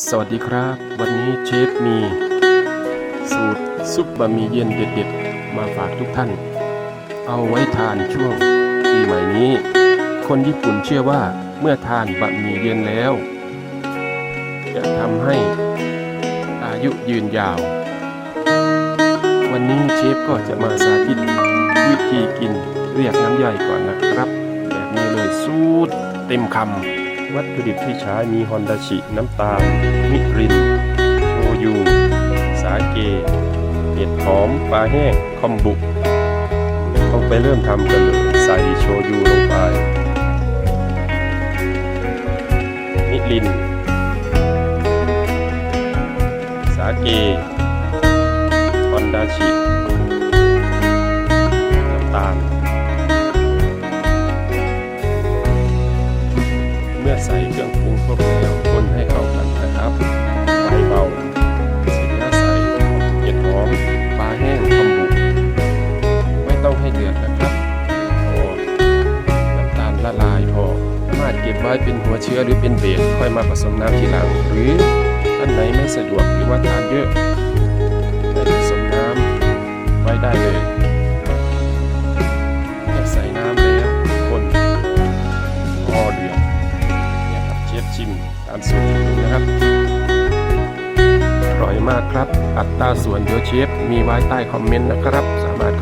สวัสดีครับ วันนี้เชฟมี สูตรซุปบะหมี่เย็นเด็ดๆ มาฝากทุกท่าน เอาไว้ทานช่วงปีใหม่นี้ คนญี่ปุ่นเชื่อว่าเมื่อทานบะหมี่เย็นแล้ว จะทำให้อายุยืนยาว วันนี้เชฟก็จะมาสาธิต วิธีกินเรียกน้ำย่อยก่อนนะครับ แบบนี้เลยสูตรเต็มคำ วัตถุดิบที่ใช้มีฮอนดาชิน้ำตาล มิริน โชยุสาเก เห็ดหอม ปลาแห้ง คอมบุต้องไปเริ่มทำกันเลยใส่โชยุลงไป มิริน สาเก ฮอนดาชิ ใส่เครื่องปรุงครบแล้วคนให้เข้ากันนะครับไฟเบาเสร็จแล้วใส่เห็ดหอมปลาแห้งคอมบุไม่ต้องให้เดือดนะครับพอน้ำตาลละลายพอสามารถเก็บไว้เป็นหัวเชื้อหรือเป็นเบสค่อยมาผสมน้ำทีหลัง หรือท่านไหนไม่สะดวกหรือว่าทานเยอะ ชิมตามสูตรนะครับ อร่อยมากครับ อัตราส่วนเดี๋ยวเชฟมีไว้ใต้คอมเมนต์นะครับ สามารถ